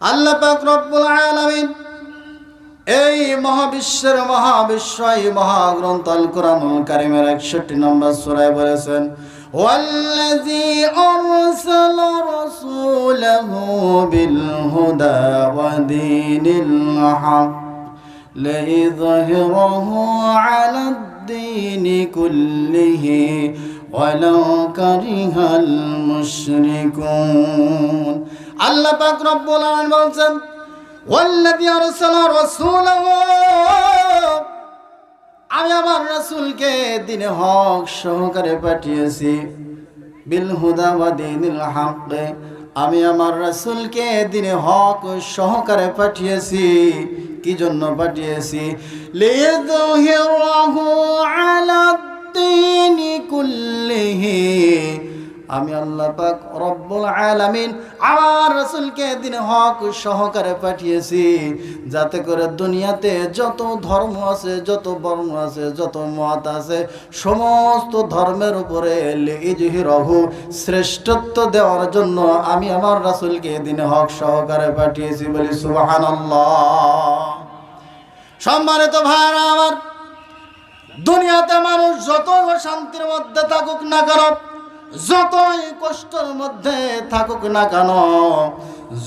আল্লাহ পাক রব্বুল আলামিন এই মহাবিশ্বের মহাবিশ্ব এই মহাগ্রন্থ আল কোরআনুল কারিমের একষট্টি নম্বর সূরায় বলেছেন والذي أرسل رسوله بالهدى ودين الحق ليظهره على الدين كله ولو كره المشركون আল্লাহ পাক রব্বুল আলামিন বলছেন والذي أرسل رسوله আমি আমার রাসূলকে দিনে হক সহকারে পাঠিয়েছি বিল হুদা ওয়া দিনিল হক আমি আমার রাসূলকে দিনে হক সহকারে পাঠিয়েছি কি জন্য পাঠিয়েছি লিযহিরাহু আলা দ্দীনি কুল্লিহি আমি আল্লাহ পাক রব্বুল আলামিন আমার রাসূলকে দিন হক সহকারে পাঠিয়েছি। যাতে করে দুনিয়াতে যত ধর্ম আছে, যত বর্ণ আছে, যত মত আছে, সমস্ত ধর্মের উপরে ইজহিরহু শ্রেষ্ঠত্ব দেওয়ার জন্য আমি আমার রাসূলকে দিন হক সহকারে পাঠিয়েছি বলি সুবহানাল্লাহ। সম্মানিত ভাইরা আমার, দুনিয়াতে মানুষ যত শান্তির মধ্যে থাকুক না কেন যতই কষ্টের মধ্যে থাকুক না কেন,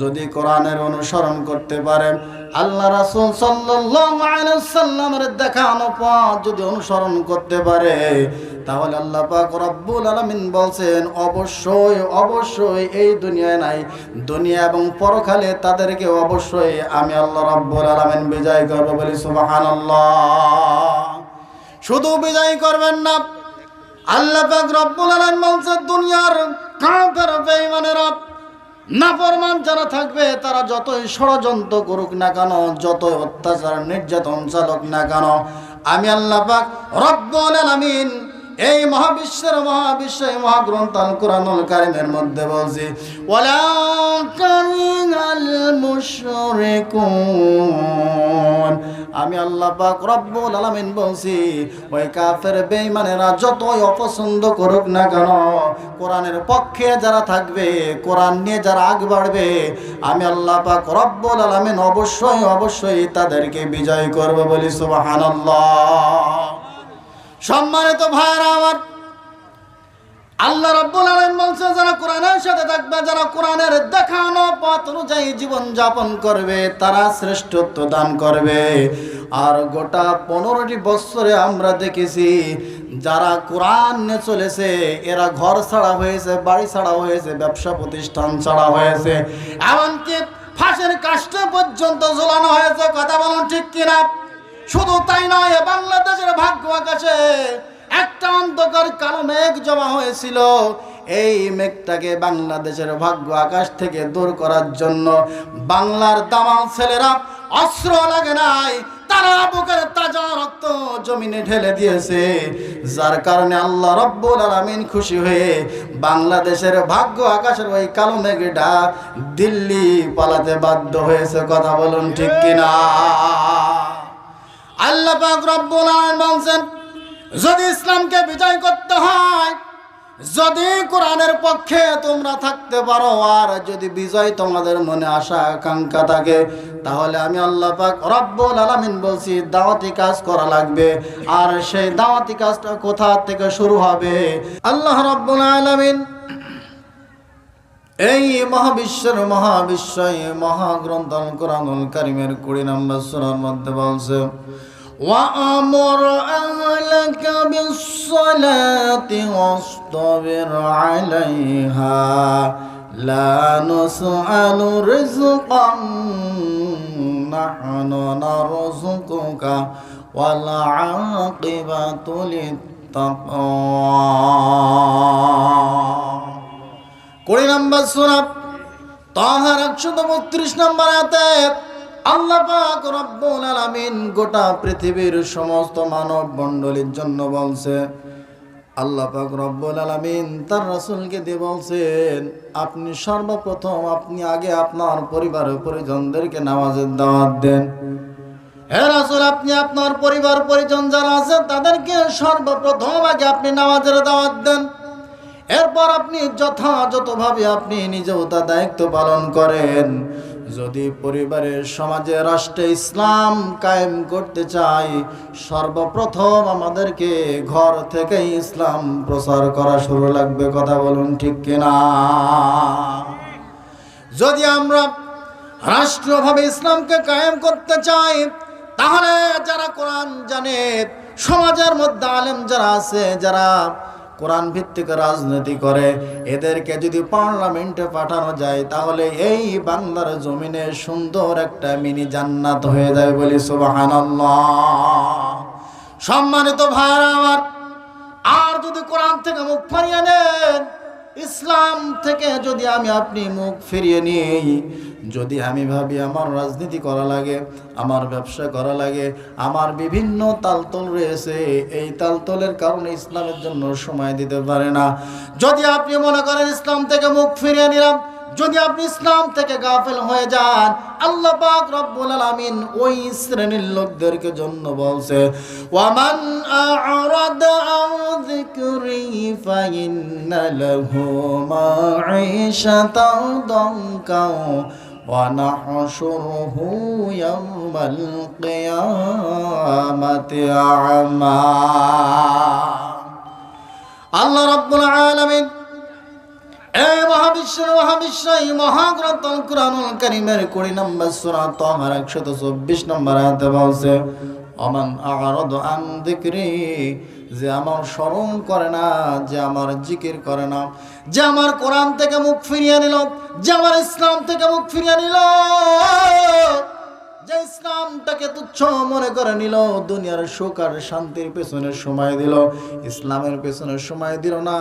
যদি কোরআনের অনুসরণ করতে পারেন আল্লাহ রাসূল সাল্লামের দেখানো পথ যদি অনুসরণ করতে পারে, তাহলে আল্লাহ পাক রব্বুল আলামিন বলছেন, অবশ্যই অবশ্যই এই দুনিয়ায় নাই, দুনিয়া এবং পরকালে তাদেরকে অবশ্যই আমি আল্লাহ রব্বুল আলামিন বিজয় করব বলি সুবহানাল্লাহ। শুধু বিজয় করবেন না আল্লাহ পাক রব্বুল আলামিন বলছে, দুনিয়ার কাফের বেঈমানেরা নাফরমান যারা থাকবে, তারা যতই ষড়যন্ত্র করুক না কেন, যতই অত্যাচার, নির্যাতন চালক না কেন, আমি আল্লাহ পাক রব্বুল আলামিন এই মহাবিশ্বের মহাবিশ্ব, এই মহাগ্রন্থ আল কোরআনুল কারিমের মধ্যে বলছি, ওয়ালা কারিনাল মুশরিকুন। আমি আল্লাহ পাক রব্বুল আলামিন বলছি, ওই কাফের বেঈমানেরা যতই অপছন্দ করুক না কেন, কোরআনের পক্ষে যারা থাকবে, কোরআন নিয়ে যারা আগ বাড়বে, আমি আল্লাহ পাক রব্বুল আলামিন অবশ্যই অবশ্যই তাদেরকে বিজয় করব বলি সুবহানাল্লাহ। সম্মানিত ভাইরা আমার আল্লাহ রব্বুল আলামিন বলছে যারা কোরআনের সাথে থাকবে, যারা কোরআনের দেখানো পথ অনুযায়ী জীবন যাপন করবে, তারা শ্রেষ্ঠত্ব দান করবে। আর গোটা পনেরোটি বৎসরে আমরা দেখেছি, যারা কোরআন চলেছে, এরা ঘর ছাড়া হয়েছে, বাড়ি ছাড়া হয়েছে, ব্যবসা প্রতিষ্ঠান ছাড়া হয়েছে। এমনকি ফাঁসের কাজটা পর্যন্ত ঝোলানো হয়েছে, কথা বলুন ঠিক কিনা? শুধু তাই নয় বাংলাদেশের ভাগ্য আকাশে একটা অন্ধকার কালো মেঘ জমা হয়েছিল। এই মেঘটাকে বাংলাদেশের ভাগ্য আকাশ থেকে দূর করার জন্য বাংলার দামাল ছেলেরা অস্ত্র লাগে নাই, তারা বুকের তাজা রক্ত জমিনে ঢেলে দিয়েছে। যার কারণে আল্লাহ রব্বুল আলামিন খুশি হয়ে বাংলাদেশের ভাগ্য আকাশের ওই কালো মেঘটা দিল্লি পালাতে বাধ্য হয়েছে। কথা বলুন ঠিক কিনা? আল্লাহ পাক রব্বুল আলামিন বলছেন যদি ইসলামকে বিজয় করতে হয়, যদি কোরআনের পক্ষে তোমরা থাকতে পারো, আর যদি বিজয় তোমাদের মনে আশা, আকাঙ্ক্ষা থাকে, তাহলে আমি আল্লাহ পাক রব্বুল আলামিন বলছি, দাওয়াতি কাজ করা লাগবে। আর সেই দাওয়াতি কাজটা কোথা থেকে শুরু হবে? আল্লাহ রব্বুল আলামিন এই মহাবিশ্বের মহাবিশ্ব এই মহাগ্রন্থ কোরআনুল কারিমের কুড়ি নম্বর সুরার মধ্যে বলছে وأمر أهلك بالصلاة واصطبر عليها لا نسأل رزقا نحن نرزقك والعاقبة للتقوى কুড়ি নম্বর সুরাব তাহার একশো বত্রিশ নম্বর আয়াতে আল্লাহ পাক রব্বুল আলামিন গোটা পৃথিবীর সমস্ত মানব মণ্ডলীর জন্য বলছে, আল্লাহ পাক রব্বুল আলামিন তার রাসূলকে দিয়ে বলছেন, আপনি সর্বপ্রথম আপনি আগে আপনার পরিবারের পরিজনদেরকে নামাজের দাওয়াত দেন। হে রাসূল, আপনি আপনার পরিবার পরিজন যারা আছে, তাদেরকে সর্বপ্রথম আগে আপনি নামাজের দাওয়াত দেন। এরপর আপনি যথাযথভাবে আপনি নিজেও তা দায়িত্ব পালন করেন। যদি পরিবারের সমাজে রাষ্ট্রে ইসলাম কায়েম করতে চাই, সর্বপ্রথম আমাদেরকে ঘর থেকে ইসলাম প্রচার করা শুরু লাগবে, কথা বলুন ঠিক কিনা? যদি আমরা রাষ্ট্রীয়ভাবে ইসলামকে কায়েম করতে চাই, তাহলে যারা কোরআন জানে, সমাজের মধ্যে আলেম যারা আছে, যারা কোরআন ভিত্তিক রাজনীতি করে। এদেরকে যদি পার্লামেন্টে পাঠানো যায়, তাহলে এই বাংলার জমিনে সুন্দর একটা মিনি জান্নাত হয়ে যায় বলি সুবহানাল্লাহ। সম্মানিত ভাইরা আমার, আর যদি কোরআন থেকে মুখ ফিরিয়ে নেন, ইসলাম থেকে যদি আমি আপনি মুখ ফিরিয়ে নিই যদি আমি ভাবি আমার রাজনীতি করা লাগে, আমার ব্যবসা করা লাগে, আমার বিভিন্ন তালতল রয়েছে, এই তালতলের কারণে ইসলামের জন্য সময় দিতে পারে না। যদি আপনি মনে করেন ইসলাম থেকে মুখ ফিরিয়ে নিলাম, যদি আপনি ইসলাম থেকে গাফেল হয়ে যান, আল্লাহ পাক রব্বুল আলামিন ওই শ্রেণির লোকদেরকে জন্য বলছে, ওয়ামান আ'রাদা আন যিকরি ফাইন্না লাহু মাঈশাতান দানকা ونحشره يوم القيامة أعمى আল্লাহ রব্বুল আলামিন এই মহাবিশ্বের মহাবিশ্ব এই মহাগ্রন্থ কুরআনুল কারীমের 20 নম্বর সূরা তাহার 124 নম্বর আয়াতে বলছে অমান আ'রাদু আন যিকরি যে আমার স্মরণ করে না, যে আমার জিকির করে না, যে আমার কোরআন থেকে মুখ ফিরিয়ে নিল, যে আমার ইসলাম থেকে মুখ ফিরিয়ে নিল, যে ইসলামটাকে তুচ্ছ মনে করে নিল, দুনিয়ার সুখ আর শান্তির পেছনে সময় দিল, ইসলামের পেছনে সময় দিল না,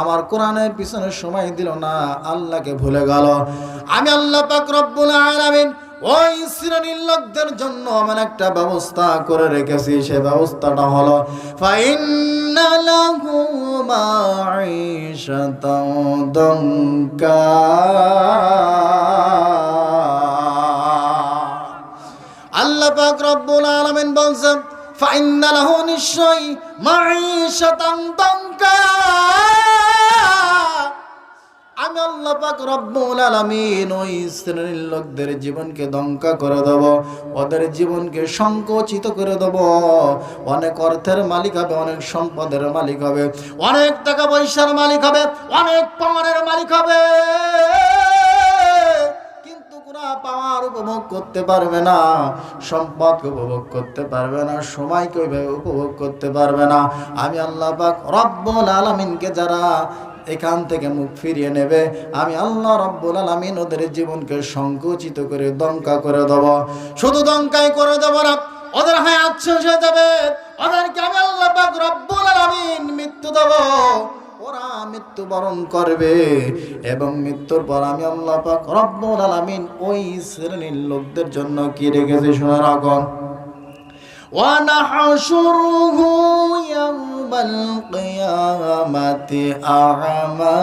আমার কোরআনের পিছনে সময় দিল না, আল্লাহকে ভুলে গেল। আমি আল্লাহ পাক রব্বুল আলামিন ওই শ্রেণির লোকদের জন্য আমার একটা ব্যবস্থা করে রেখেছি, সে ব্যবস্থাটা হলো আল্লাহ পাক রব্বুল আলামিন বলছেন, ফাইন্না লাহু নিশ্চয় মাঈশাতান দাঙ্কা লোকদের জীবনকে দঙ্কা করে দেব। ওদের জীবনকে করে দেব। অনেক অর্থের মালিক হবে, অনেক সম্পদের মালিক হবে, অনেক টাকা পয়সার মালিক হবে, অনেক পাওয়ারের মালিক হবে। উপভোগ করতে পারবে না উপভোগ করতে পারবে না, সময়কে ওইভাবে উপভোগ করতে পারবে না। আমি আল্লাহ রব্বুল আলামিনকে যারা এখান থেকে মুখ ফিরিয়ে নেবে। আমি আল্লাহ রব্বুল আলমিন ওদের জীবনকে সংকুচিত করে দঙ্কা করে দেব। শুধু দঙ্কাই করে দেব না, ওদের হায়াত আচ্ছে যাবে। ওদেরকে আমি আল্লাহ রব্বুল আলমিন মৃত্যু দেব। ওরা মৃত্যুবরণ করবে এবং মৃত্যুর পর আমি আল্লাহ পাক রব্বুল আলামিন ওই শ্রেণির লোকদের জন্য কি রেখেছে শোনার আগন يوم القيامة أعمى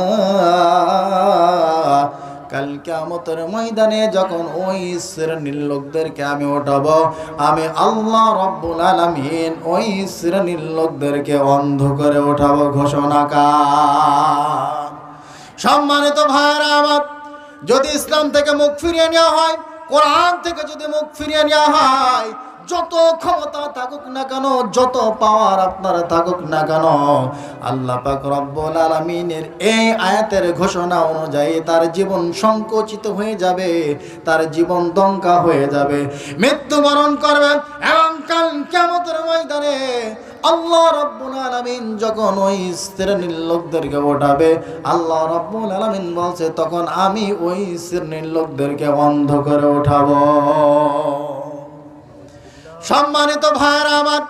কাল কিয়ামতের ময়দানে যখন ওই শ্রেণীর লোকদেরকে আমি ওঠাবো আমি আল্লাহ রব্বুল আলামিন ওই শ্রেণীর লোকদেরকে অন্ধ করে ওঠাবো ঘোষণা কার সম্মানিত ভাইরা আমার যদি ইসলাম থেকে মুখ ফিরিয়ে নেওয়া হয় কোরআন থেকে যদি মুখ ফিরিয়ে নেওয়া হয় যত ক্ষমতা থাকুক না কেন, যত পাওয়ার আপনার থাকুক না কেন, আল্লাহ পাক রব্বুল আলামিনের এই আয়াতের ঘোষণা অনুযায়ী তার জীবন সংকুচিত হয়ে যাবে, তার জীবন দঙ্কা হয়ে যাবে। মৃত্যুবরণ করবে এবং কাল কিয়ামতের ময়দানে আল্লাহ রব্বুল আলামিন যখন ওই শ্রেণির লোকদেরকে ওঠাবে, আল্লাহ রব্বুল আলামিন বলছে, তখন আমি ওই শ্রেণির লোকদেরকে অন্ধ করে ওঠাবো। সম্মানিত ভাইয়ের আমার,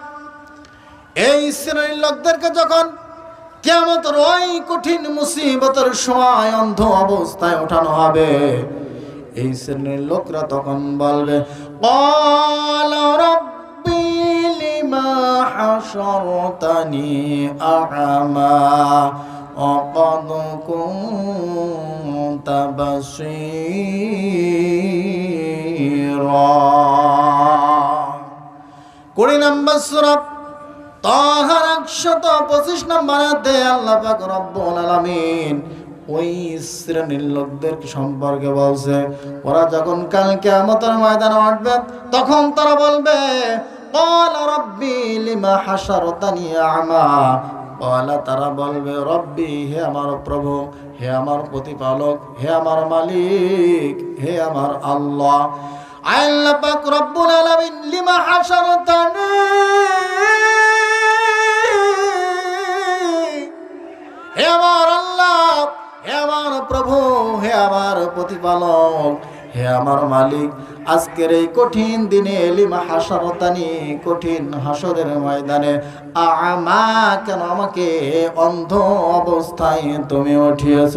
এই শ্রেণির লোকদেরকে যখন কেমতর ওই কঠিন মুসিবতের সময় অন্ধ অবস্থায় ওঠানো হবে, এই শ্রেণির লোকরা তখন বলবে তাবাসীরা কুড়ি নম্বর সুরত তাহার একশত পঁচিশ নম্বর আয়াতে আল্লাহ পাক রব্বুল আলামিন ওই শ্রেণীর লোকদের সম্পর্কে বলছে ওরা যখন কালকে আমাদের ময়দানে উঠবে তখন তারা বলবে قال ربي لما حشرتني أعمى قال তারা বলবে রব্বি হে আমার প্রভু হে আমার প্রতিপালক হে আমার মালিক হে আমার আল্লাহ লিমা আল্লাহ প্রভু, হে আমার প্রতিপালক, হে আমার মালিক, আজকের এই কঠিন দিনে লিমা হাসারতানি কঠিন হাসরের ময়দানে আমা কেন আমাকে অন্ধ অবস্থায় তুমি উঠিয়েছ?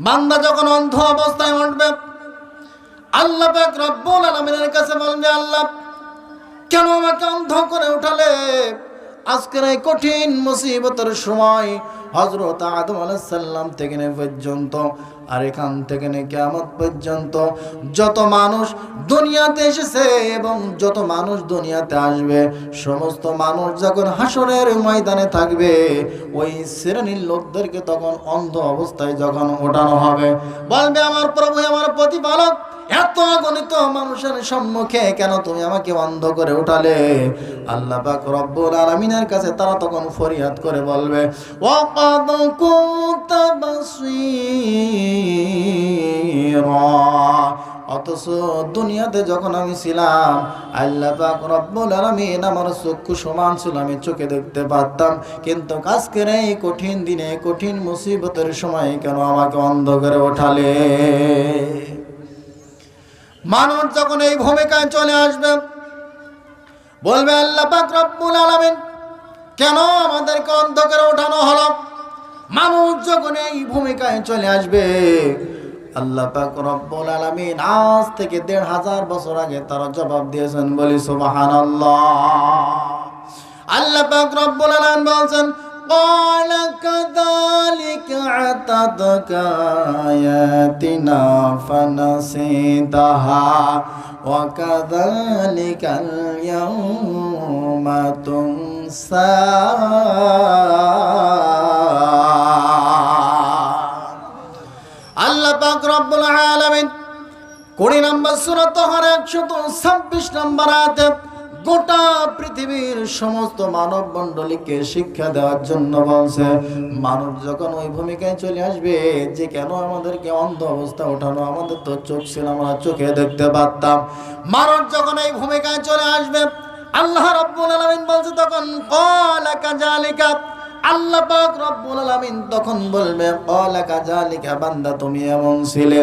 বান্দা যখন অন্ধ অবস্থায় উঠবে, আল্লাহ পাক রব্বুল আলামিনের কাছে বলবে, আল্লাহ, কেন আমাকে অন্ধ করে উঠালে? আজকের এই কঠিন মুসিবতের সময় হজরত আদম আলাইসাল্লাম থেকে নে পর্যন্ত আর এখান থেকে নে কেমন পর্যন্ত যত মানুষ দুনিয়াতে এসেছে এবং যত মানুষ দুনিয়াতে আসবে, সমস্ত মানুষ যখন হাসনের ময়দানে থাকবে, ওই শ্রেণির লোকদেরকে তখন অন্ধ অবস্থায় যখন ওঠানো হবে। বলবে আমার প্রভু, আমার প্রতিপালক এত গণিত মানুষের সম্মুখে কেন তুমি আমাকে অন্ধ করে উঠালে? আল্লাহ পাক রব্বুল আলামিনের কাছে তারা তখন ফরিয়াদ করে বলবে, ওয়াকাদ কুনতা অথচ দুনিয়াতে যখন আমি ছিলাম, আল্লাহ পাক রব্বুল আলামিন আমার চক্ষু সমান ছিল, আমি চোখে দেখতে পারতাম। কিন্তু আজকের এই কঠিন দিনে, কঠিন মুসিবতের সময় কেন আমাকে অন্ধ করে ওঠালে মানুষ যখন এই ভূমিকায় চলে আসবে, বলবে, আল্লাহ রব্বুল আলামিন, কেন আমাদেরকে অন্ধকারে ওঠানো হলো? মানুষ যখন এই ভূমিকায় চলে আসবে, আল্লাহ পাক রব্বুল আলামিন আজ থেকে দেড় হাজার বছর আগে তারা জবাব দিয়েছেন, বলি, সুবহানাল্লাহ। আল্লাহ পাক রব্বুল আলামিন বলছেন قال كذلك عتتك آياتنا فنسيتها وكذلك اليوم تنسى আল্লাহ পাক রব্বুল আলামিন কুড়ি নম্বর সুরত হর একশত ছাব্বিশ নম্বর আয়াতে গোটা পৃথিবীর সমস্ত মানব মণ্ডলীকে শিক্ষা দেওয়ার জন্য বলছে, মানুষ যখন ওই ভূমিকায় চলে আসবে, যে কেন আমাদেরকে অন্ধ অবস্থা ওঠানো, আমাদের তো চোখ ছিল, আমরা চোখে দেখতে পারতাম। মানুষ যখন এই ভূমিকায় চলে আসবে, আল্লাহ রব্বুল আলামিন বলছে তখন, কলা কাজালিকা। আল্লাহ রব্বুল আলামিন তখন বলবে, কলা কাজালিকা, বান্দা তুমি এমন ছিলে।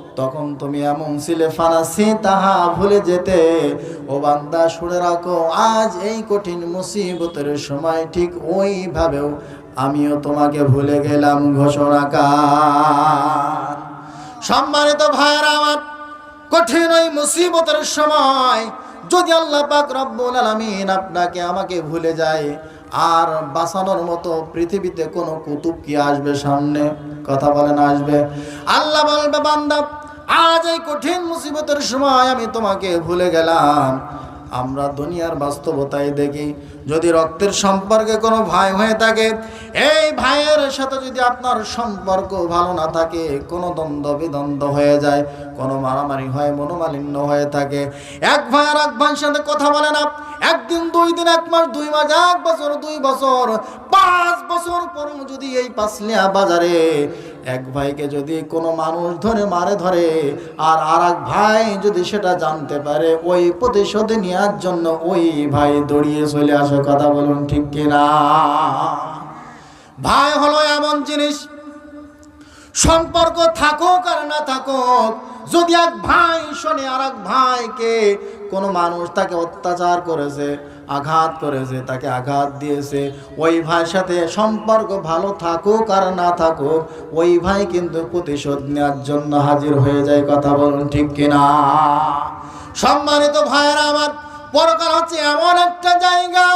তখন তুমি এমন ছিলে ফানাসি তাহা ভুলে যেতে। ও বান্দা, শুনে রাখো, আজ এই কঠিন মুসিবতের সময় ঠিক ওইভাবেও আমিও তোমাকে ভুলে গেলাম ঘোষণাকার সম্মানিত ভাইয়েরা আমার, কঠিন ওই মুসিবতের সময় যদি আল্লাহ পাক রব্বুল আলামিন আপনাকে আমাকে ভুলে যায় আর বাঁচানোর মতো পৃথিবীতে কোনো কুতুব কি আসবে সামনে? কথা বলেন, আসবে। আল্লাহ বলবে, বান্দা, আজ এই কঠিন মুসিবতের সময় আমি তোমাকে ভুলে গেলাম। আমরা দুনিয়ার বাস্তবতায় দেখি। যদি রক্তের সম্পর্কে কোনো ভাই হয়ে থাকে, এই ভাইয়ের সাথে যদি আপনার সম্পর্ক ভালো না থাকে, কোনো দ্বন্দ্ব বিদ্বন্দ্ব হয়ে যায়, কোনো মারামারি হয়, মনোমালিন্য হয়ে থাকে। এক ভাই আর এক ভাইয়ের সাথে কথা বলে না। একদিন, দুই দিন, এক মাস, দুই মাস, এক বছর, দুই বছর, পাঁচ বছর পরও যদি এই পাঁচলিয়া বাজারে এক ভাইকে যদি কোনো মানুষ ধরে মারে ধরে, আর আর এক ভাই যদি সেটা জানতে পারে, ওই প্রতিশোধ নেওয়ার জন্য ওই ভাই দৌড়িয়ে চলে আসে, কথা বলুন ঠিক কিনা? ভাই হলো এমন জিনিস, সম্পর্ক থাকুক আর না থাকুক, যদি এক ভাই শোনে আর এক ভাইকে, কোনো মানুষ তাকে অত্যাচার করেছে আঘাত করেছে, তাকে আঘাত দিয়েছে। ওই ভাইয়ের সাথে সম্পর্ক ভালো থাকুক আর না থাকুক, ওই ভাই কিন্তু প্রতিশোধ নেওয়ার জন্য হাজির হয়ে যায়, কথা বলুন ঠিক কিনা? সম্মানিত ভাইয়েরা, আমার পরকাল হচ্ছে এমন একটা জায়গা,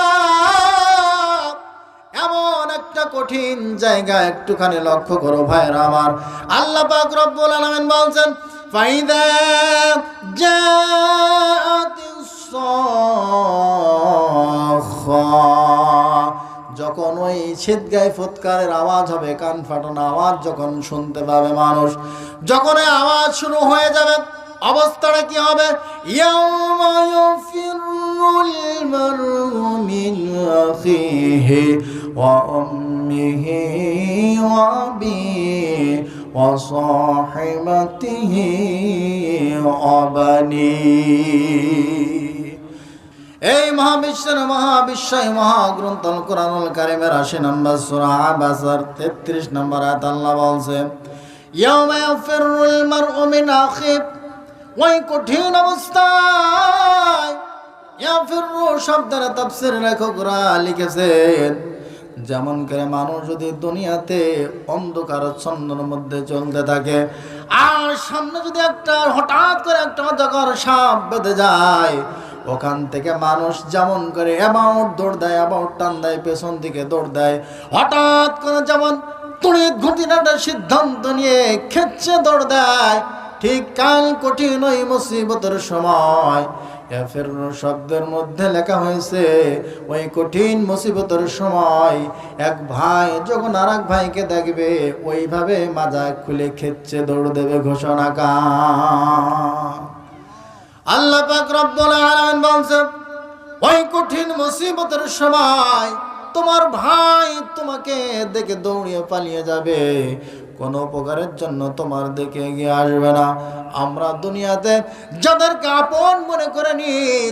এমন একটা কঠিন জায়গা, একটুখানি লক্ষ্য করো ভাইরা আমার। আল্লাহ রব্বুল আলামিন বলছেন, ফাইদা জাআতিস সাখা যখন ওই ছিদগাই ফুৎকারের আওয়াজ হবে, কান ফাটানো আওয়াজ যখন শুনতে পাবে মানুষ, যখন এই আওয়াজ শুরু হয়ে যাবে, অবস্থাটা কি হবে? ইয়াউমা ইয়াফিরুল এই মহাবিশ্বের মহাবিশ্বয় মহাগ্রন্থ কোরআনুল কারিমের আশি নম্বর সুরা আবাসার তেত্রিশ নম্বর আয়াত আল্লাহ বলছে, ইয়াউমা ইয়াফিরুল মারউ মিন আখিহি ওই কঠিন অবস্থায় ইয়াফিরু শব্দের তাফসীর লেখকরা লিখেছেন, যেমন করে মানুষ যদি দুনিয়াতে অন্ধকার ছন্দের মধ্যে চলতে থাকে, আর সামনে যদি একটা হঠাৎ করে একটা অজগর সাপ বেঁধে যায় ওখান থেকে মানুষ যেমন করে অ্যাবাউট দৌড় দেয় অ্যাবাউট টান দেয়, পেছন দিকে দৌড় দেয়। হঠাৎ করে যেমন তড়িৎ ঘটির একটা সিদ্ধান্ত নিয়ে খেচ্ছে দৌড় দেয়, ঠিক কাল কঠিন ওই মুসিবতের সময়। এফের শব্দের মধ্যে লেখা হয়েছে, ওই কঠিন মুসিবতের সময় এক ভাই যখন আর এক ভাইকে দেখবে, ওইভাবে মাজা খুলে খেচ্ছে দৌড় দেবে ঘোষণা কা আল্লাহ পাক রব্বুল আলামিন বলছে, ওই কঠিন মুসিবতের সময় তোমার ভাই তোমাকে দেখে দৌড়িয়ে পালিয়ে যাবে। কোনো উপকারের জন্য তোমার দেখে এগিয়ে আসবে না। আমরা দুনিয়াতে যাদেরকে আপন মনে করে নি,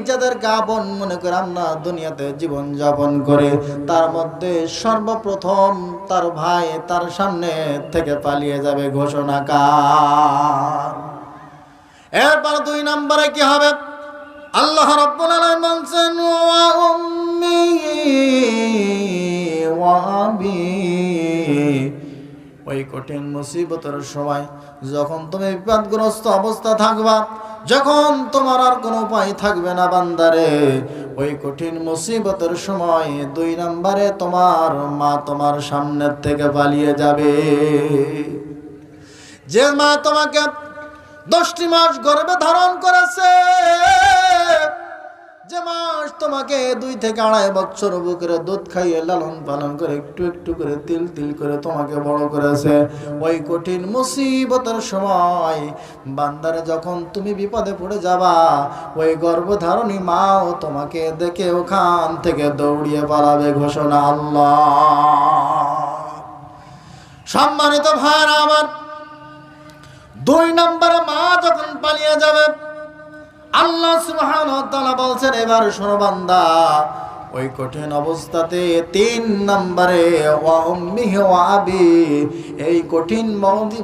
যাদেরকে আপন মনে করে আমরা দুনিয়াতে জীবন যাপন করে, তার মধ্যে সর্বপ্রথম তার ভাই তার সামনে থেকে পালিয়ে যাবে ঘোষণা কার? এরপর দুই নম্বরে কি হবে? আল্লাহ রাব্বুল আলামিন বলছেন, ওয়া ওয়া আবি। ওই কঠিন মুসিবতের সময় যখন তুমি বিপদগ্রস্ত অবস্থা থাকবা, যখন তোমার আর কোনো উপায় থাকবে না বান্দারে, ওই কঠিন মুসিবতের সময় দুই নম্বরে তোমার মা তোমার সামনের থেকে পালিয়ে যাবে। যে মা তোমাকে দশটি মাস গর্ভে ধারণ করেছে। যে মাস তোমাকে দুই থেকে আড়াই বছর বুকের দুধ খাইয়ে লালন পালন করে একটু একটু করে তিল তিল করে তোমাকে বড় করেছে। ওই কঠিন মুসিবতের সময় বান্দারে যখন তুমি বিপদে পড়ে যাবা, ওই গর্ভধারণী মাও তোমাকে দেখে ওখান থেকে দৌড়িয়ে পালাবে ঘোষণা আল্লাহ। সম্মানিত ভাইরা আমার দুই নম্বরে মা যখন পালিয়ে যাবে, আল্লাহ তাআলা বলছেন, এবার শোনো ওই কঠিন অবস্থাতে তিন নম্বরে এই কঠিন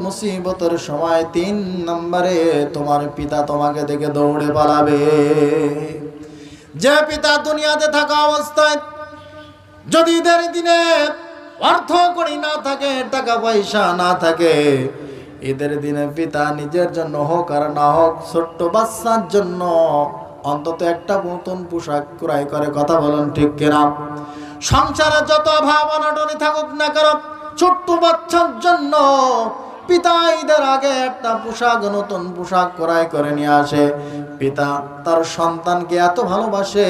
মুসিবতের সময় তিন নম্বরে তোমার পিতা তোমাকে দেখে দৌড়ে পালাবে। যে পিতা দুনিয়াতে থাকা অবস্থায় যদি ঈদের দিনে অর্থ করি না থাকে, টাকা পয়সা না থাকে ঈদের দিনে পিতা নিজের জন্য হোক আর না হোক, ছোট্ট বাচ্চার জন্য অন্তত একটা নতুন পোশাক ক্রয় করে, কথা বলেন ঠিক কিনা? সংসারে যত অভাব অনটনি থাকুক না কারণ ছোট্ট বাচ্চার জন্য পিতা ঈদের আগে একটা পোশাক, নতুন পোশাক ক্রয় করে নিয়ে আসে। পিতা তার সন্তানকে এত ভালোবাসে,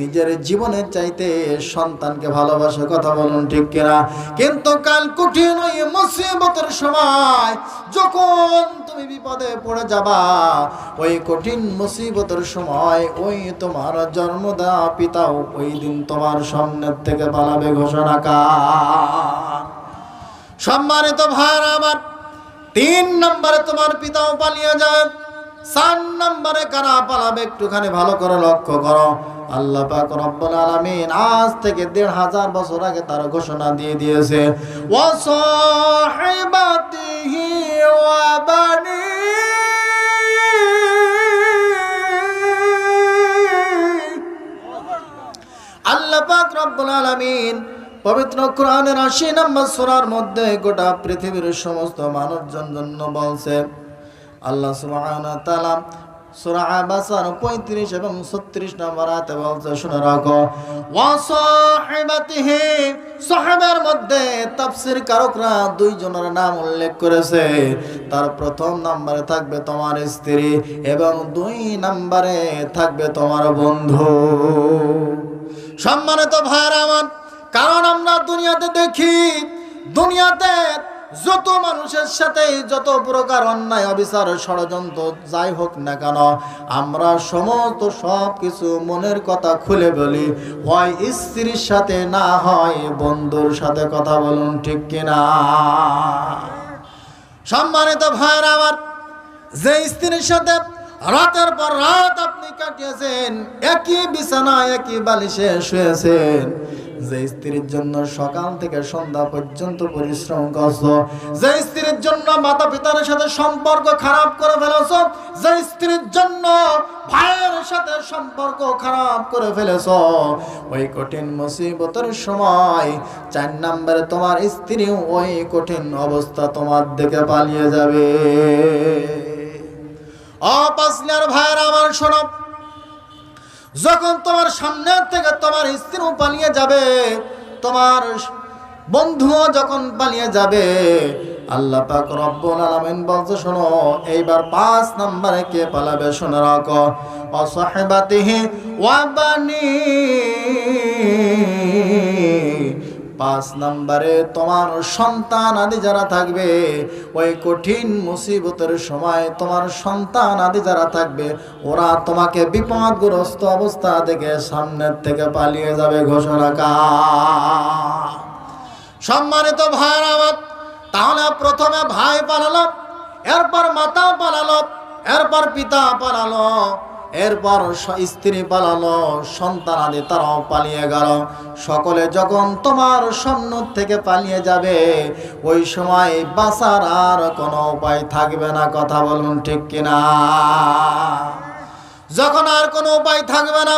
নিজের জীবনের চাইতে সন্তানকে ভালোবাসে, কথা বলুন ঠিক কিনা? কিন্তু কাল কঠিন ওই মুসিবতের সময় যখন তুমি বিপদে পড়ে যাবা, ওই কঠিন মুসিবতের সময় ওই তোমার জন্মদা পিতাও ওই দিন তোমার সামনের থেকে পালাবে ঘোষণা কার। সম্মানিত ভাইরা আমার তিন নম্বরে তোমার পিতাও পালিয়ে যায় চার নম্বরে কারা পালাবে একটুখানি ভালো করে লক্ষ্য করো। আল্লাহ পাক রব্বুল আলামিন আজ থেকে দেড় হাজার বছর আগে তার ঘোষণা দিয়ে দিয়েছে। ওয়া সাহিবাতিহি ওয়া বানি আল্লাহ পাক রব্বুল আলামিন পবিত্র কোরআনের আশি নম্বর সূরার মধ্যে গোটা পৃথিবীর সমস্ত মানুষজন জন্য বলছে, আল্লাহ সুবহানাহু তাআলা সূরা আবাসার 35 এবং 36 নম্বর মধ্যে দুইজনের নাম উল্লেখ করেছে। তার প্রথম নম্বরে থাকবে তোমার স্ত্রী এবং দুই নম্বরে থাকবে তোমার বন্ধু। সম্মানিত ভাইয়ের আমার কারণ আমরা দুনিয়াতে দেখি, দুনিয়াতে যত মানুষের সাথে যত প্রকার অন্যায়, অবিচার, ষড়যন্ত্র যাই হোক না কেন, আমরা সমস্ত সব কিছু মনের কথা খুলে বলি, হয় স্ত্রীর সাথে না হয় বন্ধুর সাথে কথা বলুন ঠিক কিনা? সম্মানিত ভাইয়ের আমার, যে স্ত্রীর সাথে রাতের পর রাত আপনি কাটিয়েছেন, একই বিছানায় একই বালিশে শুয়েছেন যে স্ত্রীর জন্য সকাল থেকে সন্ধ্যা পর্যন্ত পরিশ্রম করছ, যে স্ত্রীর জন্য মাতা পিতার সাথে সম্পর্ক খারাপ করে ফেলেছ, যে স্ত্রীর জন্য ভাইয়ের সাথে সম্পর্ক খারাপ করে ফেলেছ, ওই কঠিন মুসিবতের সময় চার নম্বরে তোমার স্ত্রী ওই কঠিন অবস্থা তোমার দিকে পালিয়ে যাবে। অপাসনার ভাইয়ের আমার শোনো যখন তোমার সামনের থেকে তোমার স্ত্রীও পালিয়ে যাবে, তোমার বন্ধুও যখন পালিয়ে যাবে, আল্লাহ পাক রব্বুল আলামিন বলছে, শোনো, এইবার পাঁচ নম্বরে কে পালাবে শুনে রাখো। অসহাবাতিহি ওয়া বানি পাঁচ নম্বরে তোমার সন্তান আদি যারা থাকবে, ওই কঠিন মুসিবতের সময় তোমার সন্তান আদি যারা থাকবে, ওরা তোমাকে বিপদগ্রস্ত অবস্থা থেকে সামনের থেকে পালিয়ে যাবে ঘোষণা কা সম্মানিত ভাইয়ের আমার, তাহলে প্রথমে ভাই পালালো, এরপর মাতা পালালো, এরপর পিতা পালালো। এরপর স্ত্রী পালালো, সন্তান আদি তারাও পালিয়ে গেল। সকলে যখন তোমার সামনে থেকে পালিয়ে যাবে, ওই সময় বাঁচার আর কোনো উপায় থাকবে না, কথা বলুন ঠিক কিনা? যখন আর কোনো উপায় থাকবে না,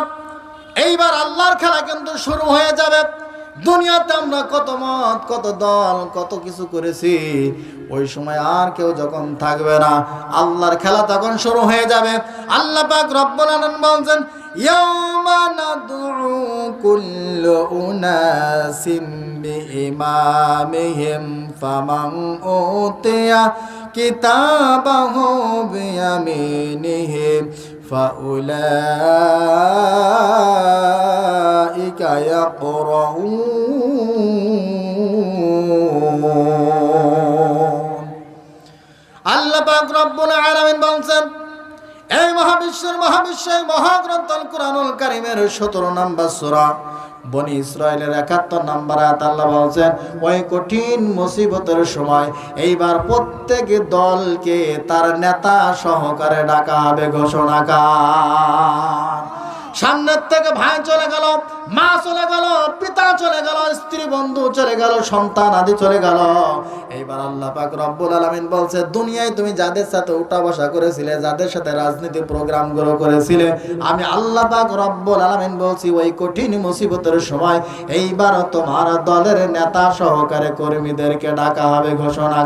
এইবার আল্লাহর খেলা কিন্তু শুরু হয়ে যাবে। দুনিয়াতে আমরা কত মত, কত দল, কত কিছু করেছি, ওই সময় আর কেউ যখন থাকবে না, আল্লাহর খেলা তখন শুরু হয়ে যাবে। আল্লাহ পাক রব্বুল আলামিন বলছেন, ইয়াউমা নাদউ কুল্লু উনাসিম বিইমামিহিম ফামান উতিয়া কিতাবাহু বিয়ামিনিহি فأولئك يقرؤون আল্লাহ পাক রব্বুল আলামিন বলছেন এই মহাবিশ্বের মহাবিশ্বের মহাগ্রন্থ আল কোরআনুল কারিমের সতেরো নম্বর সূরা বনি ইসরায়েলের একাত্তর নাম্বার আয়াত আল্লাহ বলছেন, ওই কঠিন মুসিবতের সময় এইবার প্রত্যেক দলকে তার নেতা সহকারে ডাকা হবে ঘোষণাকার সামনের থেকে ভাই চলে গেল, মা চলে গেল, পিতা চলে গেল, স্ত্রী, বন্ধু চলে গেল, সন্তান আদি চলে গেল। এইবার আল্লাহ পাক রব্বুল আলামিন বলছে, দুনিয়ায় তুমি যাদের সাথে উঠা বসা করেছিলে, যাদের সাথে রাজনীতি প্রোগ্রামগুলো করেছিলে, আমি আল্লাহ পাক রব্বুল আলামিন বলছি, ওই কঠিন মুসিবতের সময় এইবার তোমার দলের নেতা সহকারে কর্মীদেরকে ডাকা হবে, ঘোষণা